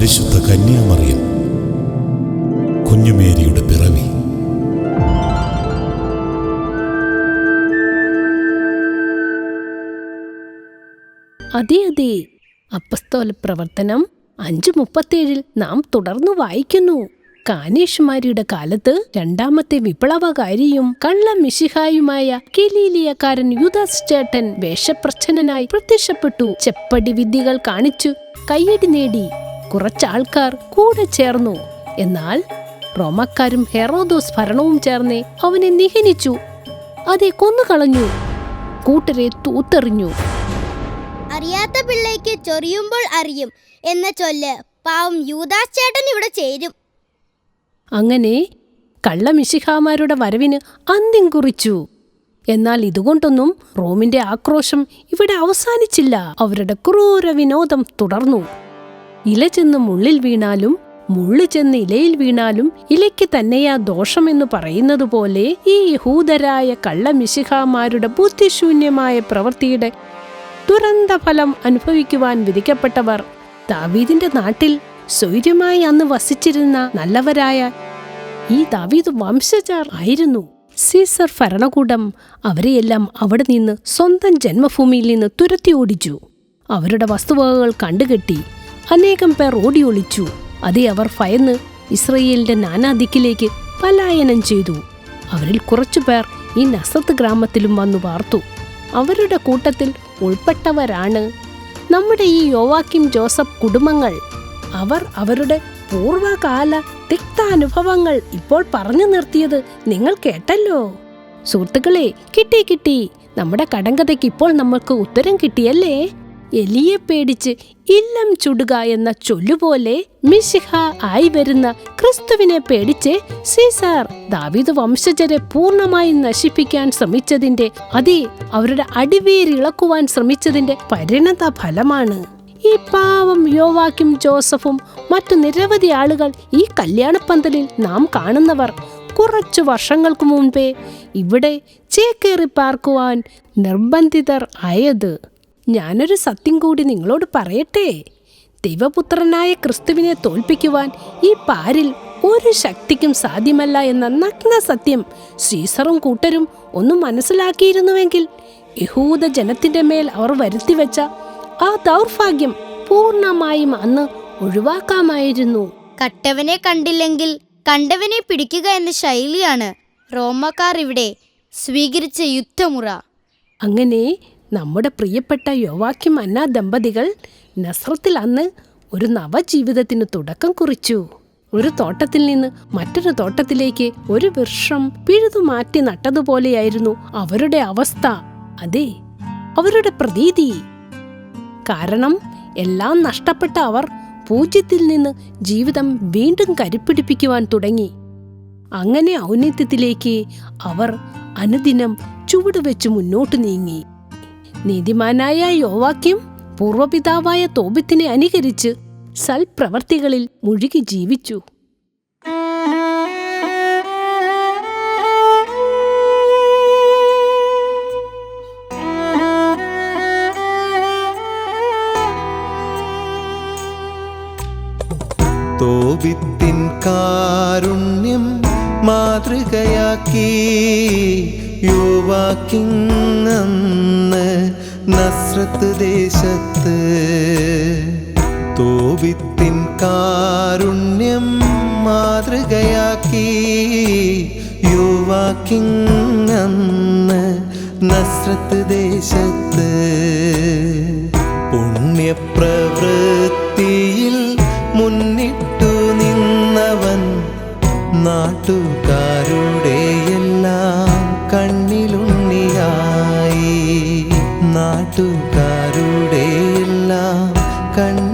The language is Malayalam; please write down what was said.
പരിശുദ്ധ കന്യാമറിയം. കുഞ്ഞുമേരിയുടെ പിറവി. അതെ അതെ. അപ്പസ്തോല പ്രവർത്തനം അഞ്ചു മുപ്പത്തേഴിൽ നാം തുടർന്നു വായിക്കുന്നു. കാനേഷുമാരിയുടെ കാലത്ത് രണ്ടാമത്തെ വിപ്ലവകാരിയും കള്ള മിശിഹായുമായ കെലീലിയക്കാരൻ യുദാസ് ചേട്ടൻ വേഷപ്രച്ഛന്നനായി പ്രത്യക്ഷപ്പെട്ടു. ചെപ്പടി വിദ്യകൾ കാണിച്ചു. കയ്യടി നേടി. കുറച്ചാൾക്കാർ കൂടെ ചേർന്നു. എന്നാൽ റോമക്കാരും ഹെറോദോസ് ഭരണവും ചേർന്ന് അവനെ നിഹനിച്ചു. അതെ കൊന്നുകളഞ്ഞു. കൂട്ടരെ തൂത്തെറിഞ്ഞു. അറിയാത്ത പിള്ളേക്ക് ചൊറിയുമ്പോൾ അറിയും എന്ന ചൊല്ല് പാവം യൂദാസ് ചേട്ടൻ ഇവിടെ ചേരും. അങ്ങനെ കള്ളമിശിഹാമാരുടെ വരവിന് അന്ത്യം കുറിച്ചു. എന്നാൽ ഇതുകൊണ്ടൊന്നും റോമിന്റെ ആക്രോശം ഇവിടെ അവസാനിച്ചില്ല. അവരുടെ ക്രൂര വിനോദം തുടർന്നു. ഇല ചെന്ന് മുള്ളിൽ വീണാലും മുള്ളു ചെന്ന് ഇലയിൽ വീണാലും ഇലയ്ക്ക് തന്നെയാ ദോഷമെന്ന് പറയുന്നത് പോലെ ഈ യഹൂദരായ കള്ളമിശിഹാമാരുടെ ബുദ്ധിശൂന്യമായ പ്രവൃത്തിയുടെ ദുരന്ത ഫലം അനുഭവിക്കുവാൻ വിധിക്കപ്പെട്ടവർ ദാവീദിന്റെ നാട്ടിൽ സ്വൈര്യമായി അന്ന് വസിച്ചിരുന്ന നല്ലവരായ ഈ ദാവീദ് വംശജർ ആയിരുന്നു. സീസർ ഭരണകൂടം അവരെയെല്ലാം അവിടെ നിന്ന് സ്വന്തം ജന്മഭൂമിയിൽ നിന്ന് തുരത്തി ഓടിച്ചു. അവരുടെ വസ്തുവകകൾ കണ്ടുകെട്ടി അനേകം പേർ ഓടി ഒളിച്ചു അതേ അവർ ഭയന്ന് ഇസ്രയേലിന്റെ നാനാദിക്കിലേക്ക് പലായനം ചെയ്തു. അവരിൽ കുറച്ചുപേർ ഈ നസത്ത് ഗ്രാമത്തിലും വന്നു പാർത്തു. അവരുടെ കൂട്ടത്തിൽ ഉൾപ്പെട്ടവരാണ് നമ്മുടെ ഈ യോവാക്കിം ജോസഫ് കുടുംബങ്ങൾ. അവർ അവരുടെ പൂർവകാല തിക്താനുഭവങ്ങൾ ഇപ്പോൾ പറഞ്ഞു നിർത്തിയത് നിങ്ങൾ കേട്ടല്ലോ. സുഹൃത്തുക്കളെ കിട്ടി കിട്ടി. നമ്മുടെ കടങ്കഥയ്ക്ക് ഇപ്പോൾ നമ്മൾക്ക് ഉത്തരം കിട്ടിയല്ലേ? എലിയെ പേടിച്ച് ഇല്ലം ചുടുക എന്ന ചൊല്ലുപോലെ മിശിഹ ആയി വരുന്ന ക്രിസ്തുവിനെ പേടിച്ച് സീസാർ ദാവീദ് വംശജരെ പൂർണമായി നശിപ്പിക്കാൻ ശ്രമിച്ചതിന്റെ അതെ അവരുടെ അടിവേരിളക്കുവാൻ ശ്രമിച്ചതിന്റെ പരിണത ഫലമാണ്. ഈ പാവം യോവാക്കും ജോസഫും മറ്റു നിരവധി ആളുകൾ ഈ കല്യാണപ്പന്തലിൽ നാം കാണുന്നവർ കുറച്ചു വർഷങ്ങൾക്ക് മുൻപേ ഇവിടെ ചേക്കേറി പാർക്കുവാൻ നിർബന്ധിതർ ആയത്. ഞാനൊരു സത്യം കൂടി നിങ്ങളോട് പറയട്ടെ. ദൈവപുത്രനായ ക്രിസ്തുവിനെ തോൽപ്പിക്കുവാൻ ഈ പാരിൽ ഒരു ശക്തിക്കും സാധ്യമല്ല എന്ന നഗ്ന സത്യം സീസറും കൂട്ടരും ഒന്ന് മനസ്സിലാക്കിയിരുന്നുവെങ്കിൽ യഹൂദ ജനത്തിന്റെ മേൽ അവർ വരുത്തിവെച്ച ആ ദൗർഭാഗ്യം പൂർണമായും അന്ന് ഒഴിവാക്കാമായിരുന്നു. കട്ടവനെ കണ്ടില്ലെങ്കിൽ കണ്ടവനെ പിടിക്കുക എന്ന ശൈലിയാണ് റോമക്കാർ ഇവിടെ സ്വീകരിച്ച യുദ്ധമുറ. അങ്ങനെ നമ്മുടെ പ്രിയപ്പെട്ട യോവാക്യം അന്ന ദമ്പതികൾ നസ്രത്തിൽ അന്ന് ഒരു നവജീവിതത്തിന് തുടക്കം കുറിച്ചു. ഒരു തോട്ടത്തിൽ നിന്ന് മറ്റൊരു തോട്ടത്തിലേക്ക് ഒരു വർഷം പിഴുതു മാറ്റി നട്ടതുപോലെയായിരുന്നു അവരുടെ അവസ്ഥ. അതെ അവരുടെ പ്രതീതി. കാരണം എല്ലാം നഷ്ടപ്പെട്ട അവർ പൂജ്യത്തിൽ നിന്ന് ജീവിതം വീണ്ടും കരുപ്പിടിപ്പിക്കുവാൻ തുടങ്ങി. അങ്ങനെ ഔന്നത്യത്തിലേക്ക് അവർ അനുദിനം ചുവടുവെച്ച് മുന്നോട്ട് നീങ്ങി. നീതിമാനായ യോവാക്യം പൂർവപിതാവായ തോബിത്തിനെ അനുകരിച്ച് സൽപ്രവർത്തികളിൽ മുഴുകി ജീവിച്ചു. തോപിത്തിൻ കാരുണ്യം മാതൃകയാക്കി യുവാക്കിങ്ങന്ന് നസ്രത്ത് ദേശത്ത്. തോവിത്തിൻ കാരുണ്യം മാതൃകയാക്കി യുവാക്കിങ്ങന്ന് നസ്രത്ത് ദേശത്ത്. പുണ്യപ്രവൃത്തിയിൽ മുന്നിട്ടു നാട്ടുകാരുടെ എല്ലാം കണ്ണിലുണ്ണിയായി. നാട്ടുകാരുടെ എല്ലാം കണ്ണിലുണ്ണിയായി.